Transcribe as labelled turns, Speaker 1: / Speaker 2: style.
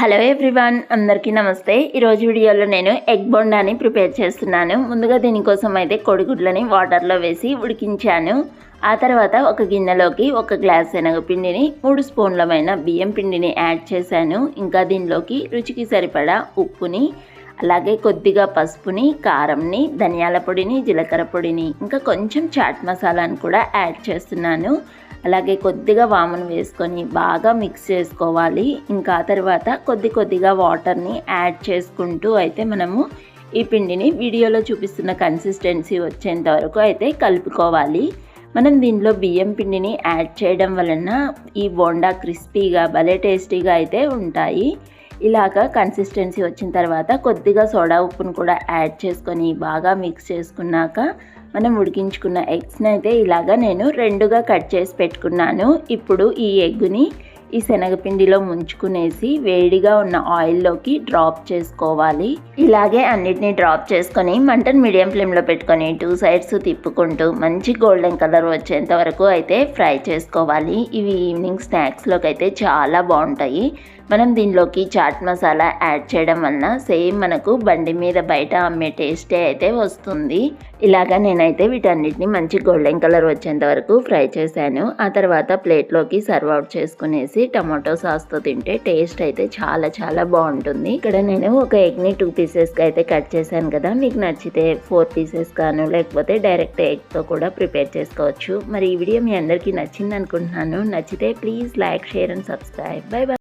Speaker 1: Hello everyone అందరికీ నమస్తే. ఈరోజు వీడియోలో నేను ఎగ్ బొండాని ప్రిపేర్ చేస్తున్నాను. ముందుగా దీనికోసం అయితే కోడిగుడ్లని వాటర్లో వేసి ఉడికించాను. ఆ తర్వాత ఒక గిన్నెలోకి ఒక గ్లాస్ శనగపిండిని మూడు స్పూన్లమైన బియ్యం పిండిని యాడ్ చేశాను. ఇంకా దీనిలోకి రుచికి సరిపడా ఉప్పుని అలాగే కొద్దిగా పసుపుని కారంని ధనియాల పొడిని జీలకర్ర పొడిని ఇంకా కొంచెం చాట్ మసాలాను కూడా యాడ్ చేస్తున్నాను. అలాగే కొద్దిగా వామును వేసుకొని బాగా మిక్స్ చేసుకోవాలి. ఇంకా తర్వాత కొద్ది కొద్దిగా వాటర్ని యాడ్ చేసుకుంటూ అయితే మనము ఈ పిండిని వీడియోలో చూపిస్తున్న కన్సిస్టెన్సీ వచ్చేంత వరకు అయితే కలుపుకోవాలి. మనం దీనిలో బియ్యం పిండిని యాడ్ చేయడం వలన ఈ బోండా క్రిస్పీగా భలే టేస్టీగా అయితే ఉంటాయి. ఇలాగ కన్సిస్టెన్సీ వచ్చిన తర్వాత కొద్దిగా సోడా ఉప్పును కూడా యాడ్ చేసుకొని బాగా మిక్స్ చేసుకున్నాక మనం ఉడికించుకున్న ఎగ్స్ని అయితే ఇలాగా నేను రెండుగా కట్ చేసి పెట్టుకున్నాను. ఇప్పుడు ఈ ఎగ్గుని ఈ శనగపిండిలో ముంచుకునేసి వేడిగా ఉన్న ఆయిల్లోకి డ్రాప్ చేసుకోవాలి. ఇలాగే అన్నిటినీ డ్రాప్ చేసుకొని మంటను మీడియం ఫ్లేమ్లో పెట్టుకొని టూ సైడ్స్ తిప్పుకుంటూ మంచి గోల్డెన్ కలర్ వచ్చేంత వరకు అయితే ఫ్రై చేసుకోవాలి. ఇవి ఈవినింగ్ స్నాక్స్లోకి అయితే చాలా బాగుంటాయి. మనం దీనిలోకి చాట్ మసాలా యాడ్ చేయడం వలన సేమ్ మనకు బండి మీద బయట అమ్మే టేస్టే అయితే వస్తుంది. ఇలాగా నేనైతే వీటన్నిటిని మంచి గోల్డెన్ కలర్ వచ్చేంత వరకు ఫ్రై చేశాను. ఆ తర్వాత ప్లేట్లోకి సర్వ్ అవుట్ చేసుకునేసి టమాటో సాస్తో తింటే టేస్ట్ అయితే చాలా చాలా బాగుంటుంది. ఇక్కడ నేను ఒక ఎగ్ని టూ పీసెస్కి అయితే కట్ చేశాను కదా. మీకు నచ్చితే ఫోర్ పీసెస్ కాను లేకపోతే డైరెక్ట్ ఎగ్తో కూడా ప్రిపేర్ చేసుకోవచ్చు. మరి ఈ వీడియో మీ అందరికీ నచ్చింది అనుకుంటున్నాను నచ్చితే please like share and subscribe. Bye bye.